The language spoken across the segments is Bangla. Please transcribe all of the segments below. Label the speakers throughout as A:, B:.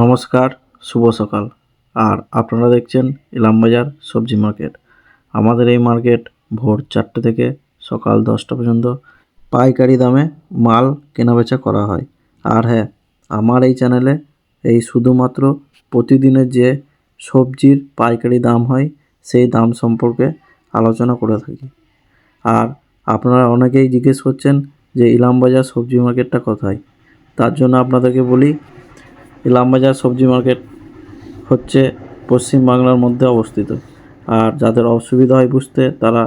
A: নমস্কার, শুভ সকাল। আর আপনারা দেখছেন ইলামবাজার সবজি মার্কেট। আমাদের এই মার্কেট ভোর চারটে থেকে সকাল দশটা পর্যন্ত পাইকারি দামে মাল কেনাবেচা করা হয়। আর হ্যাঁ আমার এই চ্যানেলে এই শুধুমাত্র প্রতিদিনের যে সবজির পাইকারি দাম হয়, সেই দাম সম্পর্কে আলোচনা করে থাকি। আর আপনারা অনেকেই জিজ্ঞেস করছেন যে ইলামবাজার সবজি মার্কেটটা কোথায়? তার জন্য আপনাদেরকে বলি ইলামবাজার সবজি মার্কেট হচ্ছে পশ্চিম বাংলার মধ্যে অবস্থিত। আর যাদের অসুবিধা হয় বুঝতে তারা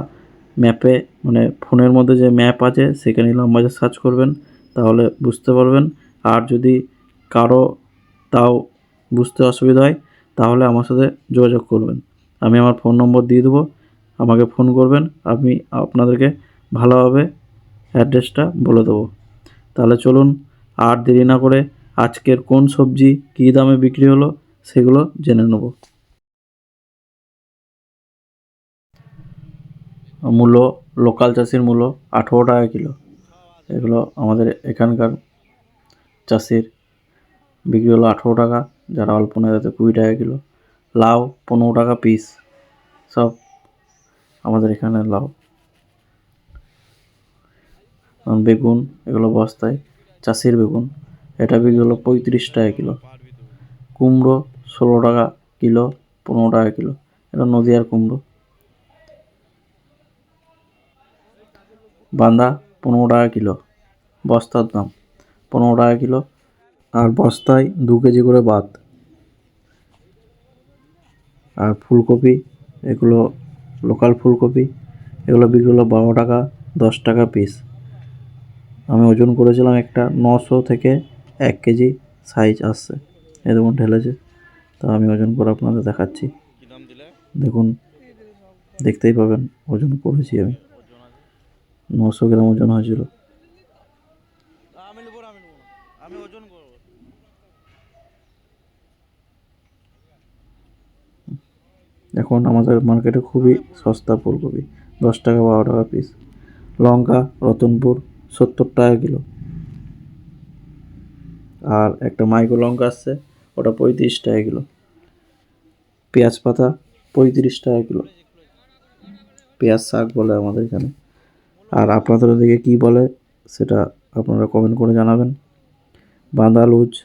A: ম্যাপে মানে ফোনের মধ্যে যে ম্যাপ আছে সেখানে ইলামবাজার সার্চ করবেন, তাহলে বুঝতে পারবেন। আর যদি কারও তাও বুঝতে অসুবিধা হয়, তাহলে আমার সাথে যোগাযোগ করবেন। আমি আমার ফোন নম্বর দিয়ে দেবো, আমাকে ফোন করবেন, আমি আপনাদেরকে ভালোভাবে অ্যাড্রেসটা বলে দেবো। তাহলে চলুন, আর দেরি না করে আজকের কোন সবজি কী দামে বিক্রি হলো সেগুলো জেনে নেব। মূল্য, লোকাল চাষির মূল্য আঠেরো টাকা কিলো। এগুলো আমাদের এখানকার চাষির। বিক্রি হলো আঠেরো টাকা, যারা অল্প নেয় তাদের কুড়ি টাকা কিলো। লাউ পনেরো টাকা পিস সব আমাদের এখানে লাউ। বেগুন, এগুলো বস্তায় চাষির বেগুন। এটা বিক্রি হলো পঁয়ত্রিশ টাকা কিলো। কুমড়ো ষোলো টাকা কিলো, পনেরো টাকা কিলো। এটা নদীয়ার কুমড়ো। বাঁধা পনেরো টাকা কিলো, বস্তার দাম পনেরো টাকা কিলো। আর বস্তায় দু কেজি করে বাদ আর ফুলকপি, এগুলো লোকাল ফুলকপি, এগুলো বিক্রি হলো বারো টাকা, দশ টাকা পিস আমি ওজন করেছিলাম একটা নশো থেকে এক কেজি সাইজ আসছে। এরকম ঢেলেছে। তা আমি ওজন করে আপনাদের দেখাচ্ছি। দেখুন, দেখতেই পাবেন, ওজন করেছি আমি। নশো গ্রাম ওজন হয়েছিল। এখন আমাদের মার্কেটে খুবই সস্তা ফুলকপি, দশ টাকা বারো টাকা পিস লঙ্কা, রতনপুর, সত্তর টাকা কিলো। আর একটা মাইক্রো লঙ্কা আসছে ওটা পঁয়ত্রিশ টাকা কিলো। পেঁয়াজ পাতা পঁয়ত্রিশ টাকা কিলো। পেঁয়াজ শাক বলে আমাদের এখানে। আর আপনাদের ওদিকে কী বলে সেটা আপনারা কমেন্ট করে জানাবেন। বাঁধা লুচ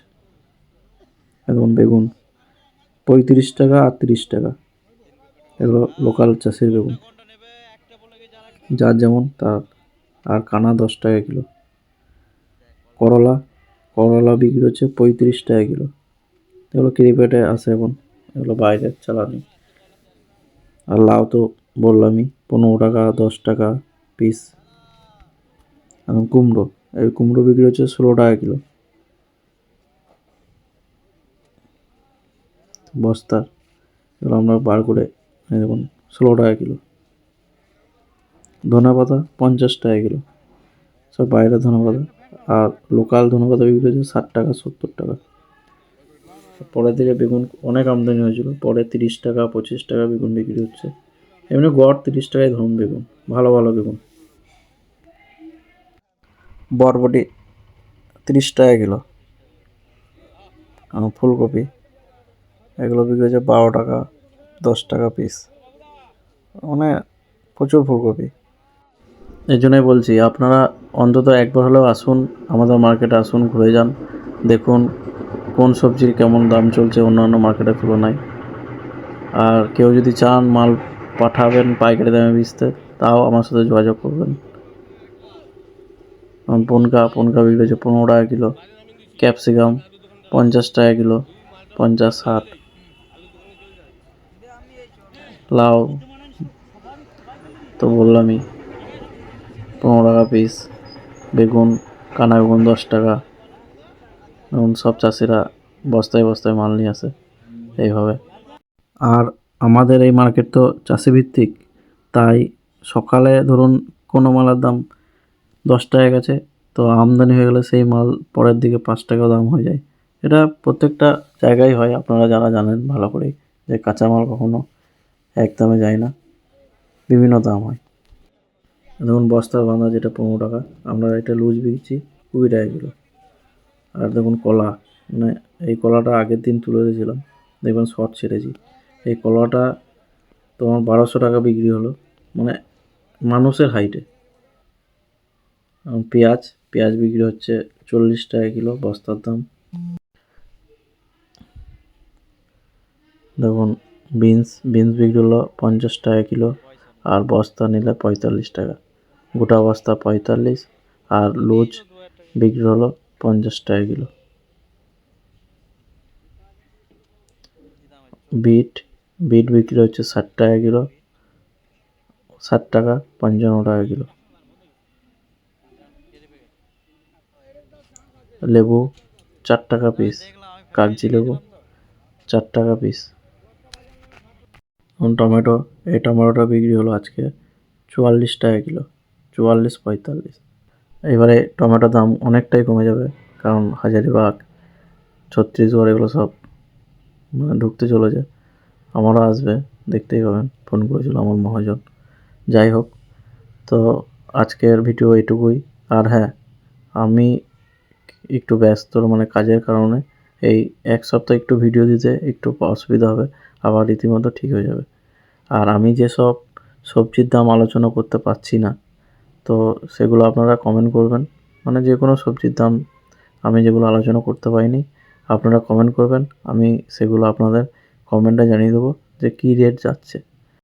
A: এবং বেগুন। পঁয়ত্রিশ টাকা আর তিরিশ টাকা। এগুলো লোকাল চাষের বেগুন। যার যেমন তার। আর কানা দশ টাকা কিলো। করলা করলা বিক্রি হচ্ছে পঁয়ত্রিশ টাকা কিলো। এগুলো ক্রিকেটে আসে এখন, এগুলো বাইরের চালানি। আর লাউ তো বললামই, পনেরো টাকা, দশ টাকা পিস এবং কুমড়ো, এই কুমড়ো বিক্রি হচ্ছে ষোলো টাকা কিলো। বস্তার, এগুলো আমরা বার করে দেখুন, ষোলো টাকা কিলো। ধনে পাতা পঞ্চাশ টাকা কিলো। সব বাইরের ধনে পাতা আর লোকাল ধনে পাতা বিক্রি হচ্ছে ষাট টাকা, সত্তর টাকা। পরের দিকে বেগুন অনেক আমদানি হয়েছিল। পরে তিরিশ টাকা, পঁচিশ টাকা বেগুন বিক্রি হচ্ছে। এমনি গড় তিরিশ টাকায় ধরুন বেগুন, ভালো ভালো বেগুন। বরবটি তিরিশ টাকা কিলো। ফুলকপি, এগুলো বিক্রি হচ্ছে বারো টাকা, দশ টাকা পিস মানে প্রচুর ফুলকপি। এই জন্যই বলছি, আপনারা অন্তত একবার হলেও আসুন, আমাদের মার্কেটে আসুন, ঘুরে যান, দেখুন কোন সবজির কেমন দাম চলছে অন্যান্য মার্কেটের তুলনায়। আর কেউ যদি চান মাল পাঠাবেন, পাইকারি দামে বেচতে, তাও আমার সাথে যোগাযোগ করবেন। পনকা পনকা বিক্রি হচ্ছে পনেরো টাকা কিলো, ক্যাপসিকাম পঞ্চাশ টাকা কিলো, পঞ্চাশ ষাট। লাউ, তো বললামই, পনেরো টাকা পিস বেগুন, কানা বেগুন দশ টাকা। এখন সব চাষিরা বস্তায় বস্তায় মাল নিয়ে আসে এইভাবে। আর আমাদের এই মার্কেট তো চাষিভিত্তিক, তাই সকালে ধরুন কোনো মালের দাম দশ টাকা গেছে, তো আমদানি হয়ে গেলে সেই মাল পরের দিকে পাঁচ টাকা দাম হয়ে যায়। এটা প্রত্যেকটা জায়গায় হয়, আপনারা যারা জানেন ভালো করেই, যে কাঁচামাল কখনো এক দামে যায় না, বিভিন্ন দাম হয়। ধরুন বস্তার বাঁধা যেটা পনেরো টাকা, আমরা এটা লুজ বিকছি কুড়ি টাকা কিলো। আর দেখুন কলা মানে এই কলাটা আগের দিন তুলে দিয়েছিলাম, দেখবেন শর্ট ছেড়েছি। এই কলাটা তোমার বারোশো টাকা বিক্রি হলো মানে মানুষের হাইটে। পেঁয়াজ পেঁয়াজ বিক্রি হচ্ছে চল্লিশ টাকা কিলো বস্তার দাম। দেখুন বিনস বিনস বিক্রি হলো পঞ্চাশ টাকা কিলো আর বস্তা নিলে পঁয়তাল্লিশ টাকা। গোটা বস্তা পঁয়তাল্লিশ, আর লুজ বিক্রি হলো পঞ্চাশ টাকা কিলো। বিট বিট বিক্রি হচ্ছে ষাট টাকা কিলো। ষাট টাকা পঞ্চান্ন টাকা কিলো। লেবু, চার টাকা পিস কাগজি লেবু, চার টাকা পিস এখন টমেটো, এই টমেটোটা বিক্রি হলো আজকে চুয়াল্লিশ টাকা কিলো, চুয়াল্লিশ পঁয়তাল্লিশ। এবারে টমেটোর দাম অনেকটাই কমে যাবে, কারণ হাজারিবাগ ছত্তিশগড় এগুলো সব মানে ঢুকতে চলেছে। আমারও আসবে, দেখতেই পাবেন, ফোন করেছিল আমার মহাজন। যাই হোক, তো আজকের ভিডিও এটুকুই আর হ্যাঁ আমি একটু ব্যস্ত মানে কাজের কারণে এই এক সপ্তাহ একটু ভিডিও দিতে একটু অসুবিধা হবে। আবার রীতিমতো ঠিক হয়ে যাবে। আর আমি যেসব সবজির দাম আলোচনা করতে পারছি না, তো সেগুলো আপনারা কমেন্ট করবেন। মানে যে কোনো সবজির দাম আমি যেগুলো আলোচনা করতে পারিনি, আপনারা কমেন্ট করবেন। আমি সেগুলো আপনাদের কমেন্টে জানিয়ে দেবো যে কী রেট যাচ্ছে।